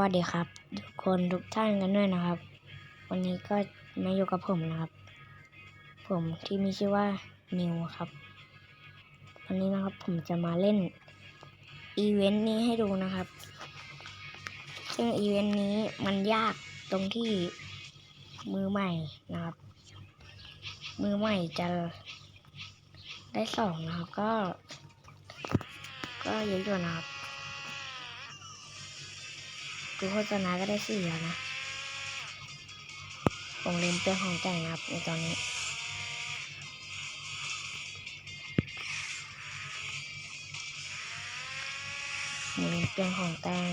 วัสดีครับ ทุกคนทุกท่านกันด้วยนะครับ วันนี้ก็มาอยู่กับผมนะครับ ผมที่มีชื่อว่านิวครับ วันนี้นะครับผมจะมาเล่นอีเวนต์นี้ให้ดูนะครับ ซึ่งอีเวนต์นี้มันยากตรงที่มือใหม่นะครับ มือใหม่จะได้สองนะครับก็ ก็เยอะอยู่นะครับ ดูโฆษณาก็ได้สี่แล้วนะ ผมลืมเปลี่ยนของแต่งครับในตอนนี้ผมลืมเปลี่ยนของแต่ง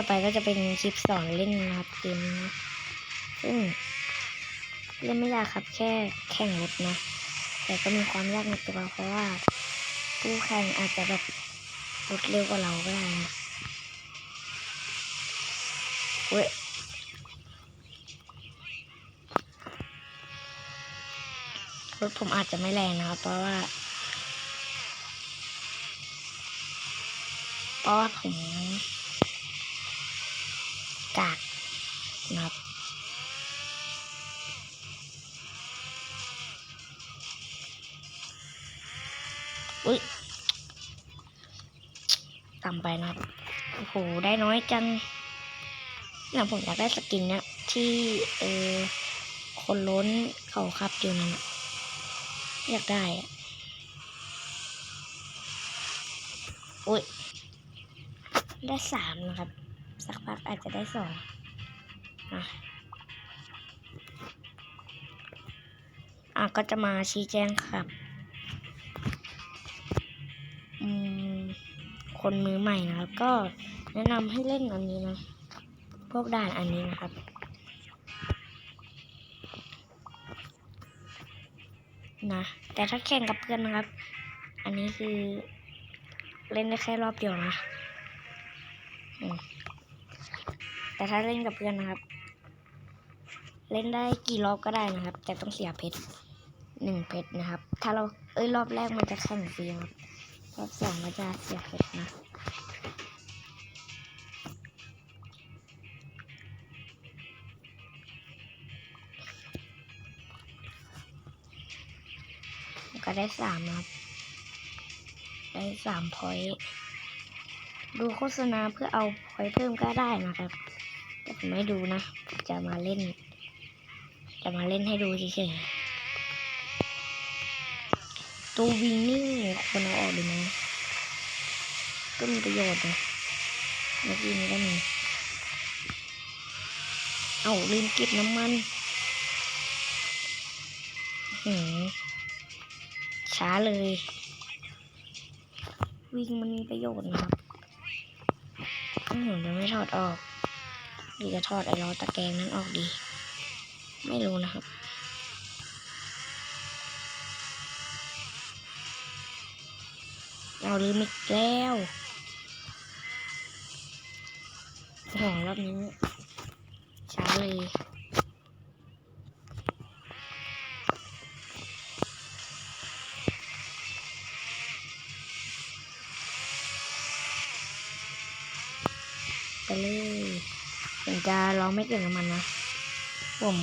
ต่อไปก็จะเป็นคลิปสอนเล่นนะครับเกมนี้นะซึ่งเล่นไม่ยากครับแค่แข่งรถนะ แต่ก็มีความยากในตัวเพราะว่าผู้แข่งอาจจะแบบรถเร็วกว่าเราก็ได้นะเว้ยรถผมอาจจะไม่แรงนะครับ เพราะว่าเพราะว่าผม กากนะครับอุ้ยต่ำไปนะครับโอ้โหได้น้อยจังเนี่ยผมอยากได้สกินเนี่ยที่เออคนล้นเขาขับอยู่นั่นอยากได้อะอุ้ยได้สามนะครับ สักพักอาจจะได้สองอะอะก็จะมาชี้แจงครับ อืม คนมือใหม่นะครับ ก็แนะนำให้เล่นอันนี้นะ พวกด่านอันนี้นะครับ นะ แต่ถ้าแข่งกับเพื่อนนะครับ อันนี้คือเล่นได้แค่รอบเดียวนะ อืม แต่ถ้าเล่นกับเพื่อนนะครับ เล่นได้กี่รอบก็ได้นะครับ แต่ต้องเสียเพชรหนึ่งเพชรนะครับ ถ้าเราเอ้ยรอบแรกมันจะแข่งฟรีครับรอบสองก็จะเสียเพชรนะก็ได้สามนะครับ ได้สามพอยต์ดูโฆษณาเพื่อเอาพอยต์เพิ่มก็ได้นะครับ ผมไม่ดูนะ จะมาเล่น จะมาเล่นให้ดูเฉยๆตัววิงนี่คนเอาออกดีไหมก็มีประโยชน์นะเมื่อกี้นี้ก็มีเอาลืมเก็บน้ำมันหืมช้าเลย วิ่งมันมีประโยชน์นะครับอืมเดี๋ยวไม่ถอดออก หรือจะถอดไอ้ล้อตะแกรงนั้นออกดี ไม่รู้นะครับ เราลืมอีกแล้วโอ้โหรอบนี้ช้าเลยไปเลย จะลองไม่เติมน้ำมันนะ ผม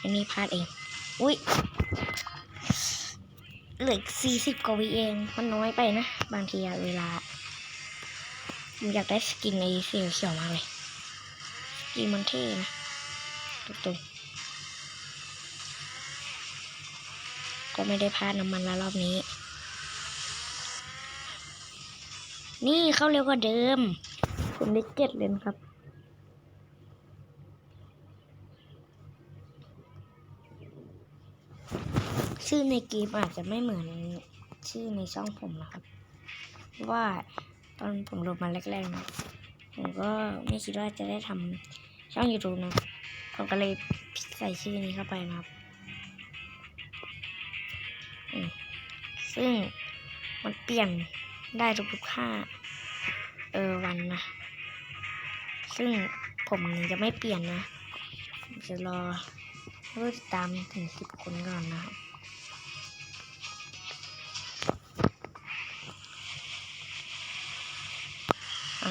อันนี้พลาดเอง อุ้ยเหลือสี่สิบกว่าวิเอง มันน้อยไปนะ บางทีเวลา ผมอยากได้สกินในเสียวเขียวมากเลย สกินมันเท่นะตุกๆก็ไม่ได้พลาดน้ำมันแล้วรอบนี้ นี่เข้าเร็วกว่าเดิม ผมได้เจ็ดเลยนครับ ชื่อในเกมอาจจะไม่เหมือนชื่อในช่องผมนะครับ ว่าตอนผมลดมาแรกๆนะผมก็ไม่คิดว่าจะได้ทำช่อง YouTube นะผมก็เลยใส่ชื่อนี้เข้าไปนะครับซึ่งมันเปลี่ยนได้ทุกๆห้าเออวันนะ ซึ่งผมจะไม่เปลี่ยนนะผมจะรอผู้ติดตามถึงสิบคนก่อนนะครับ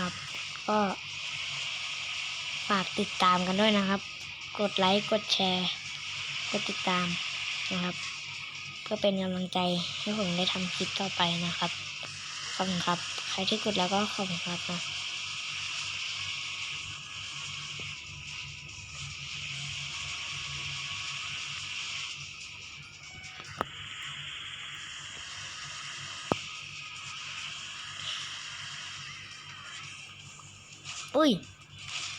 ครับ ก็ฝากติดตามกันด้วยนะครับ กดไลค์กดแชร์ กดติดตามนะครับก็เป็นกำลังใจให้ผมได้ทำคลิปต่อไปนะครับขอบคุณครับ ใครที่กดแล้วก็ขอบคุณครับนะ อุ้ย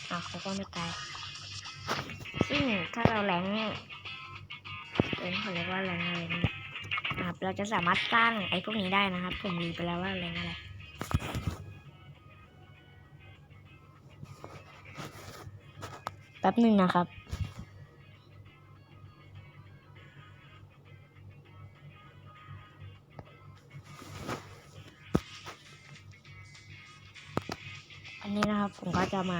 อะเขาก็ไม่ตายซึ่งถ้าเราแรงเป็นเขาเรียกว่าแรงอะไรนี่นะครับ เราจะสามารถสร้างไอ้พวกนี้ได้นะครับ ผมรีไปแล้วว่าแรงอะไรแป๊บหนึ่งนะครับ จะมา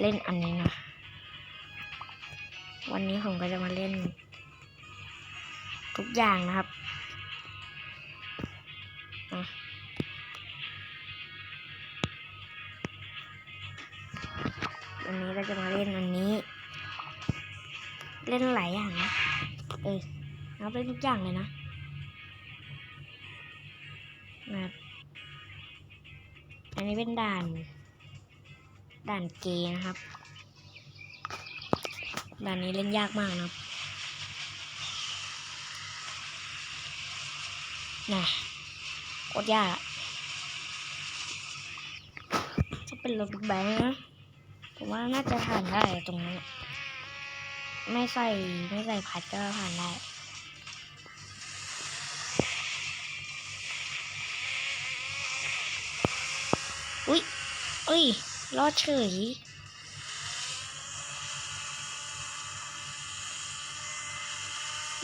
เล่นอันนี้นะ วันนี้ผมก็จะมาเล่น ทุกอย่างนะครับวันนี้ก็จะมาเล่นอันนี้ เล่นหลายอย่างนะ เออเอาเล่นทุกอย่างเลยนะ นนี้เป็นด่าน ด่านเกย์นะครับ ด่านนี้เล่นยากมากนะครับน่ะโคตรยากจะเป็นรถบิ๊กแบงค์นะผมว่าน่าจะผ่านได้ตรงนี้ ไม่ใส่ไม่ใส่พัดก็ผ่านได้ อ้ย รอดเฉย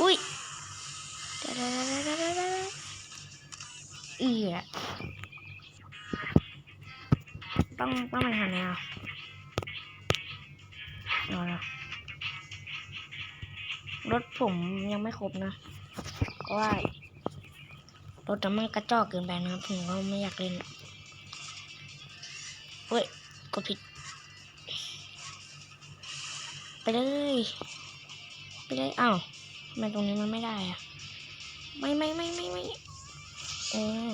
อุ้ยเดี๋ยวเดี๋ยวเดี๋ยวเดี๋ยวเดี๋ยวเดี๋ยวเอียต้องต้องไปหาแนวเอาละรถผมยังไม่ครบนะเพราะว่ารถน้ำมันกระจอกเกินไปนะผมก็ไม่อยากเล่นเฮ้ย กดผิด ไปเลย ไปเลยอ้าวทำไมตรงนี้มันไม่ได้อะไม่ไม่ไม่ไม่ไม่เออ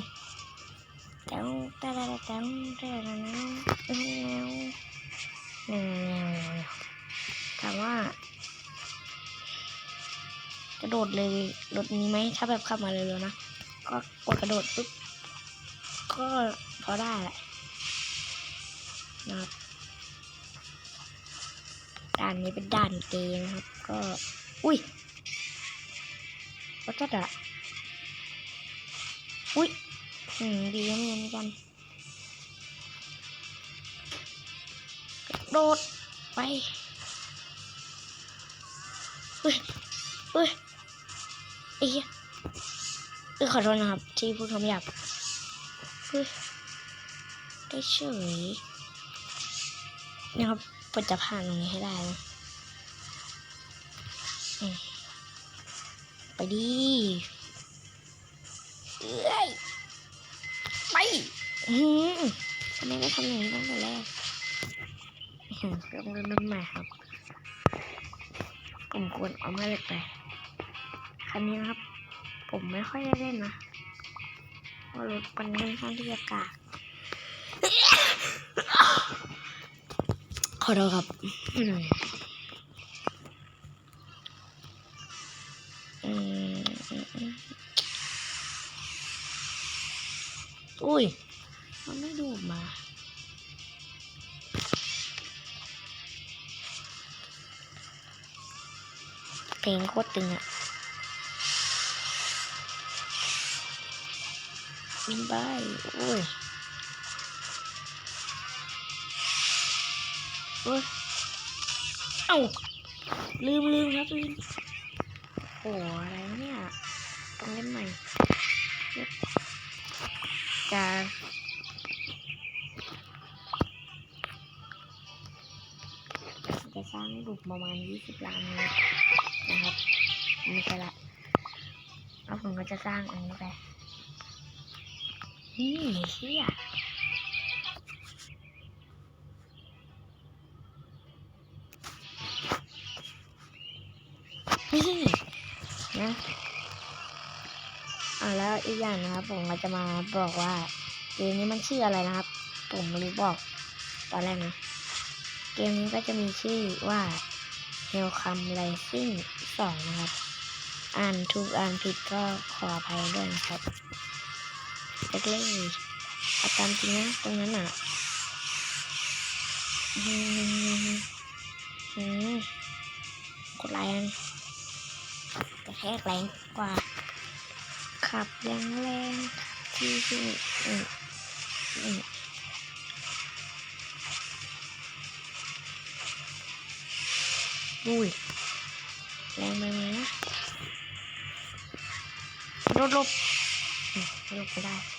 แต้วแต่ละแต้วแต่ละแนวแนวแนวแนวแนวถามว่ากระโดดเลยรถนี้ไหมถ้าแบบขับมาเร็วๆนะก็กดกระโดดปุ๊บก็พอได้แหละ นะครับด่านนี้เป็นด่านเกย์นะครับ ก็ อุ้ยรถจัดะอุ้ยหืมดีนะเหมือนกันกระโดดไปอุ้ยอุ้ยไอ้เหี้ยเออขอโทษนะครับที่พูดคำหยาบอุ้ยได้เฉย นะครับผมจะผ่านตรงนี้ให้ได้นะไปดิเอ้ยไปทำไมไม่ทำอย่างนี้ตั้งแต่แรกอื้อหือเริ่มเริ่มเริ่มใหม่ครับผมควรเอามาเล็กไปคันนี้นะครับ ผมไม่ค่อยได้เล่นนะเพราะรถมันค่อนข้างที่จะกาก ขอโทษครับอืมอืมอืมอืมอุ้ย มันไม่ดูดมา เพลงโคตรตึงอะบินไปอุ้ย เอ้ยเอ้าลืมลืมครับลืมโหอะไรเนี่ยต้องเล่นใหม่จะจะสร้างรูปประมาณ 20 ล้านนะครับไม่ใช่ละแล้วผมก็จะสร้างอันนี้ไปนี่เชี่ยนี่นะ อีกอย่างนะครับ ผมก็จะมาบอกว่าเกมนี้มันชื่ออะไรนะครับ ผมไม่รู้บอกตอนแรกนะเกมนี้ก็จะมีชื่อว่า Hellcom Rising 2 นะครับ อ่านถูกอ่านผิดก็ขออภัยด้วยนะครับเล็กเลยเอาตามจริงนะตรงนั้นอะอืมอืมกดแรงกระแทกแรงกว่า ขับแรงแรงๆที่ที่อืมอืมอุ้ยแรงไปไหมนะรถลบลบไม่ได้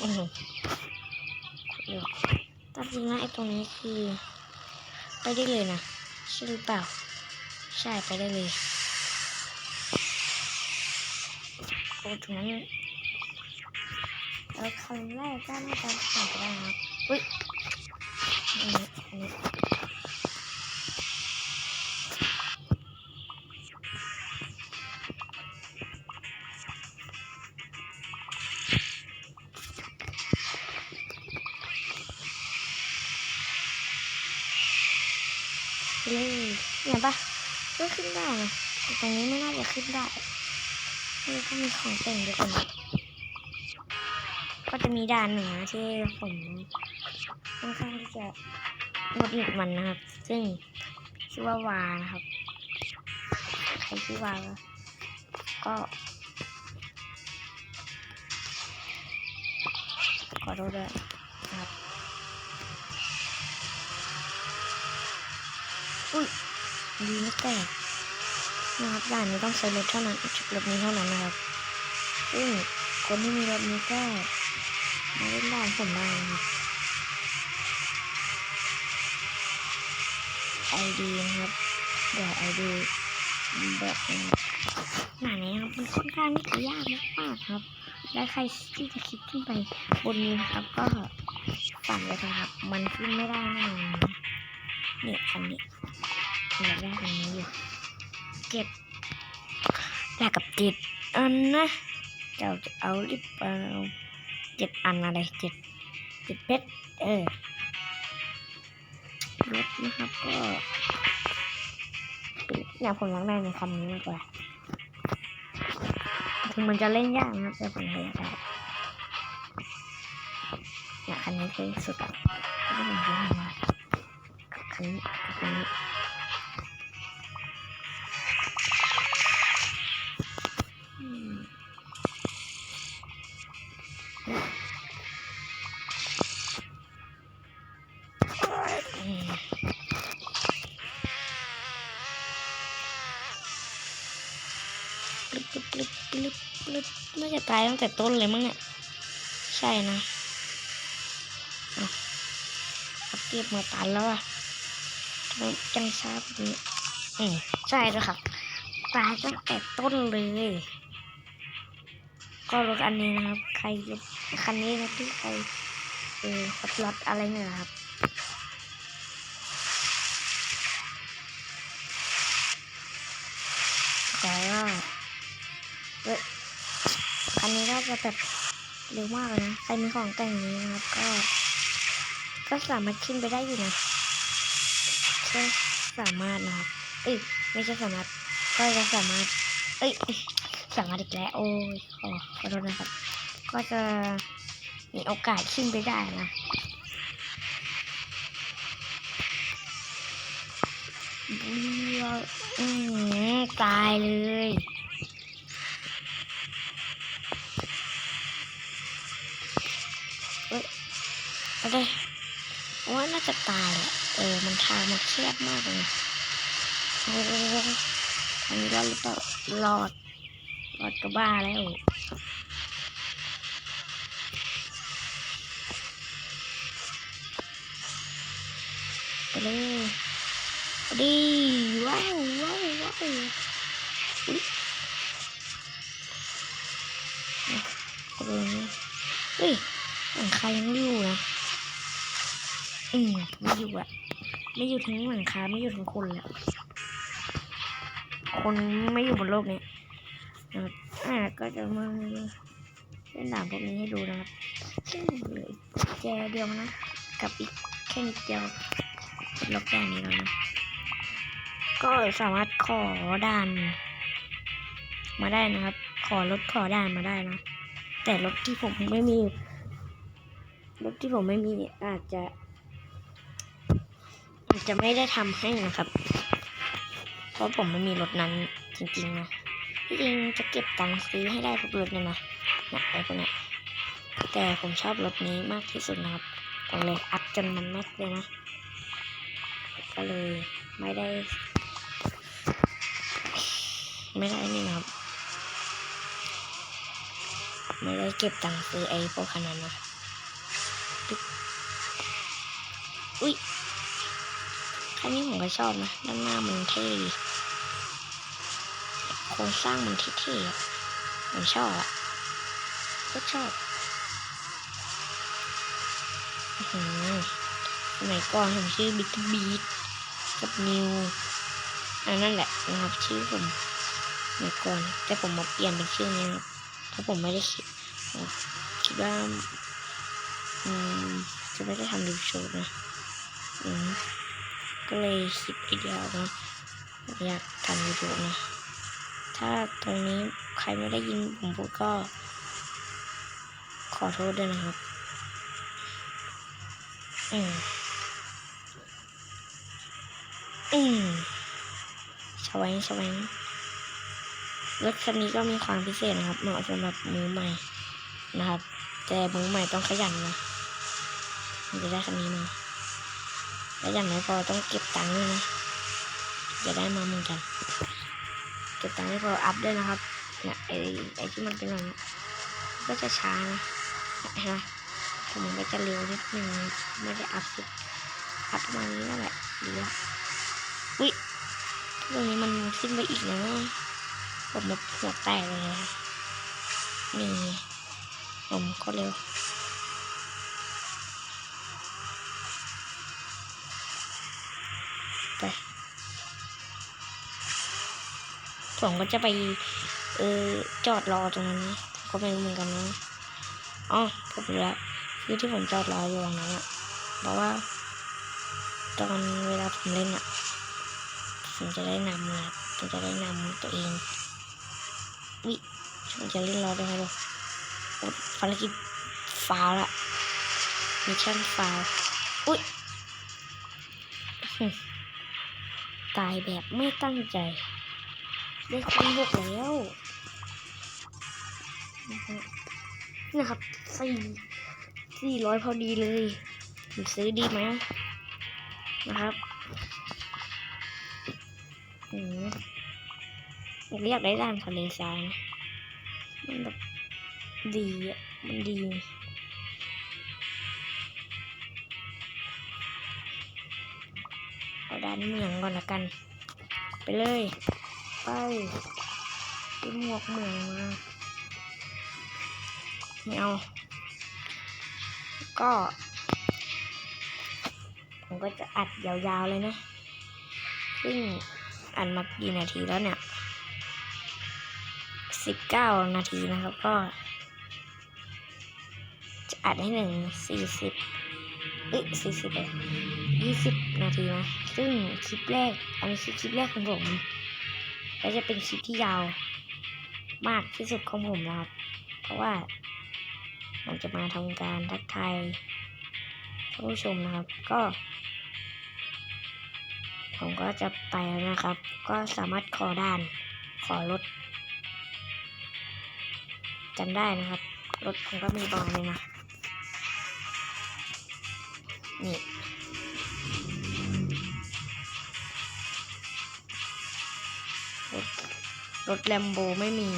ตามจริงนะไอ้ตรงนี้คือ ไปได้เลยนะใช่หรือเปล่า ใช่ไปได้เลยโอ้ตรงนั้นเราคนแรกก็น่าจะผ่านไปได้นะครับอุ้ยอันนี้ นี้ไม่น่าจะขึ้นได้นี่ก็มีของแต่งด้วยกันก็จะมีด่านหนึ่งนะที่ผมค่อนข้างที่จะหงุดหงิดมันนะครับ ซึ่งชื่อว่าวานะครับ ใครชื่อวาก็ขอโทษด้วยครับอุ้ยดีไม่แตก นะครับด่านนี้ต้องใช้รถเท่านั้นรถนี้เท่านั้นนะครับซึ่งคนที่มีรถนี้ก็มาเล่นด่านผมได้นะครับไอดีนะครับเดี๋ยวไอดีแบบหนานี้ครับมันค่อนข้างที่จะยากมากครับ และใครที่จะคิดขึ้นไปบนนี้นะครับ ก็ฝันเลยนะครับ มันขึ้นไม่ได้แน่นอนนะเนี่ยคันนี้อยากได้อันนี้อยู่ เก็บแลกกับเจ็ดอันนะเจ้าจะเอาหรือเปล่าเจ็ดอันอะไรเจ็ดเจ็ดเพชรเออรถนะครับก็อยากผมอยากได้ในคันนี้มากกว่าถึงมันจะเล่นยากนะครับแต่ผมเลยากได้อยากคันนี้คือสุดอะที่ผมจะมาคันนี้คันนี้ ตายตั้งแต่ต้นเลยมั้งเนี่ย ใช่นะอัพเก็บมาตันแล้วอะจังช้าแบบนี้อืมใช่แล้วครับ ตายตั้งแต่ต้นเลย ก็รถอันนี้นะครับ ใครคันนี้นะที่ใครเออขับรถอะไรเนี่ยครับ จะแบบเร็วมากเลยนะ ใครมีของแต่งนี้นะครับ ก็ ก็สามารถขึ้นไปได้อยู่นะก็สามารถนะครับ เอ้ย ไม่ใช่สามารถ ก็จะสามารถ เอ้ยสั่งมาอีกแล้ว โอ้ย ขอขอโทษนะครับ ก็จะมีโอกาสขึ้นไปได้นะเบื่ออืมตายเลย จะตายแหละ เออ มันทางมันเครียดมากเลยโอ้โหอันนี้รอดหรือเปล่ารอด รอดก็บ้าแล้วไปเลยดีว้าวว้าวว้าวอุ๊ยเลยอุ้ยหลังคายังอยู่นะ อืมไม่อยู่อะไม่อยู่ทั้งหลังคาไม่อยู่ทั้งคนแหละคนไม่อยู่บนโลกนี้นะครับอ่าก็จะมาเล่นดาบพวกนี้ให้ดูนะครับซึ่งเหลือแจเดียวนะ กับอีกแค่นิดเดียวล็อกแค่นี้แล้วนะ ก็สามารถขอด่าน มาได้นะครับ ขอรถขอด่านมาได้นะ แต่รถที่ผมไม่มีรถที่ผมไม่มีเนี่ยอาจจะ จะไม่ได้ทำให้นะครับ เพราะผมไม่มีรถนั้นจริงๆนะที่จริงจะเก็บตังค์ซื้อให้ได้ทุกรถเลยนะนะไอ้พวกเนี้ยแต่ผมชอบรถนี้มากที่สุดนะครับผมเลยอัพจนมันแม็กเลยนะ ก็เลยไม่ได้ ไม่ได้นี่นะครับ ไม่ได้เก็บตังค์ซื้อไอ้พวกคันนั้นนะ อุ้ย คันนี้ผมก็ชอบนะด้านหน้ามันเท่ดีโครงสร้างมันเท่ๆผมชอบอะก็ชอบอื้อหือสมัยก่อนผมชื่อบิ๊กบีทกับนิวอันนั่นแหละนะครับชื่อผมสมัยก่อน แต่ผมมาเปลี่ยนเป็นชื่อนี้ครับเพราะผมไม่ได้คิดคิดว่า อืมจะไม่ได้ทำรีวิวโชว์นะ อืม ก็เลยคิดไอเดียออกมาอยากทำวิดีโอนะ ถ้าตรงนี้ใครไม่ได้ยินผมพูดก็ ขอโทษด้วยนะครับ อืม อืมชวังชวังรถคันนี้ก็มีความพิเศษนะครับ เหมาะสำหรับมือใหม่นะครับ แต่มือใหม่ต้องขยันนะมันจะได้คันนี้มา และอย่างไม่พอต้องเก็บตังค์ด้วยนะจะได้มาเหมือนกัน เก็บตังค์ไม่พออัพด้วยนะครับเนี่ยไอ้ไอ้ที่มันเป็นแบบนี้ก็จะช้านะเห็นไหมผมมันก็จะเร็วนิดนึงไม่ได้อัพสุดอัพประมาณนี้นั่นแหละดีละอุ้ยตรงนี้มันขึ้นไปอีกนะผมแบบหัวแตกเลยนะนี่ผมก็เร็ว ผมก็จะไป เออจอดรอตรงนั้นนะก็ไม่รู้เหมือนกันนะอ๋อผมรู้แล้วคือที่ผมจอดรออยู่ตรงนั้นอะเพราะว่า ตอนเวลาผมเล่นอะผมจะได้นำนะผมจะได้นำตัวเองวิผมจะเล่นรอได้ไหมลูกโอ๊ยภารกิจฟาวละมิชชั่นฟาวอุ้ยตายแบบไม่ตั้งใจ ได้คูณหกแล้วนะครับสี่สี่ร้อยพอดีเลยผมซื้อดีไหมนะครับอืมผมอยากได้ด้านทะเลทรายมันแบบดีอะมันดีเอาด้านเมืองก่อนละกัน ไปเลย ไปซื้อหมวกเหมืองมาไม่เอา ก็ ผมก็จะอัดยาวๆเลยนะซึ่งอัดมากี่นาทีแล้วเนี่ยสิบเก้านาทีนะครับก็ จะอัดให้หนึ่งสี่สิบเอ้ยสี่สิบเลยยี่สิบนาทีนะ ซึ่งคลิปแรก อันนี้คือคลิปแรกของผม และจะเป็นคลิปที่ยาวมากที่สุดของผมนะครับ เพราะว่าผมจะมาทำการทักทายท่านผู้ชมนะครับ ก็ ผมก็จะไปแล้วนะครับ ก็สามารถขอด่านขอรถกันได้นะครับ รถผมก็มีบอลเลยนะ นี่ รถแลมโบไม่มี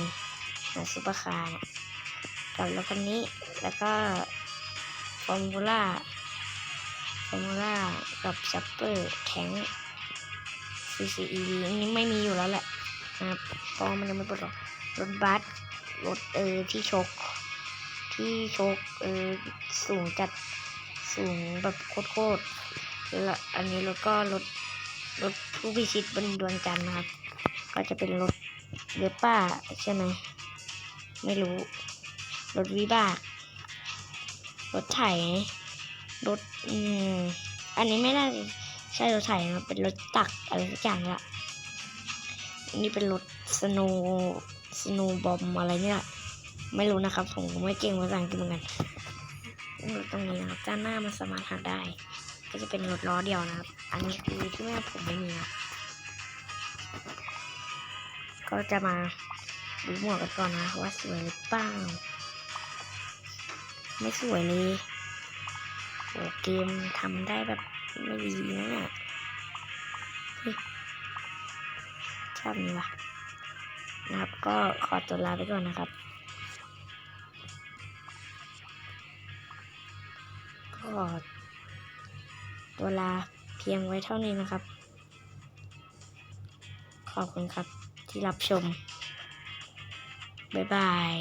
นะซุปเปอร์คาร์กับรถคันนี้แล้วก็ฟอร์มูล่าฟอร์มูล่ากับซัปเปอร์แข็ง CCEV อันนี้ไม่มีอยู่แล้วแหละนะครับเพราะมันยังไม่ปลดล็อกรถบัสรถเออที่ชก ที่ชกเออสูงจัดสูงแบบโคตรๆแล้วอันนี้รถก็รถรถผู้พิชิตบนดวงจันทร์นะครับ ก็จะเป็นรถ เวป้าใช่ไหมไม่รู้ รถวิบาก รถไถรถอืมอันนี้ไม่น่าใช่รถไถนะเป็นรถตักอะไรสักอย่างละอันนี้เป็นรถสโนสโนบอมอะไรเนี่ยไม่รู้นะครับ ผมไม่เก่งภาษาอังกฤษเหมือนกันรถตรงนี้นะครับด้านหน้ามันสามารถหักได้ ก็จะเป็นรถล้อเดียวนะครับ อันนี้คือที่แม่ผมไม่มีนะ ก็จะมาดูหมวกกันก่อนนะว่าสวยหรือเปล่าไม่สวยเลยโอ้เกมทำได้แบบไม่ดีนะเนี่ยชอบนี้วะนะครับ ก็ขอตัวลาไปก่อนนะครับ ก็ตัวลาเพียงไว้เท่านี้นะครับ ขอบคุณครับ ที่รับชม บ๊ายบาย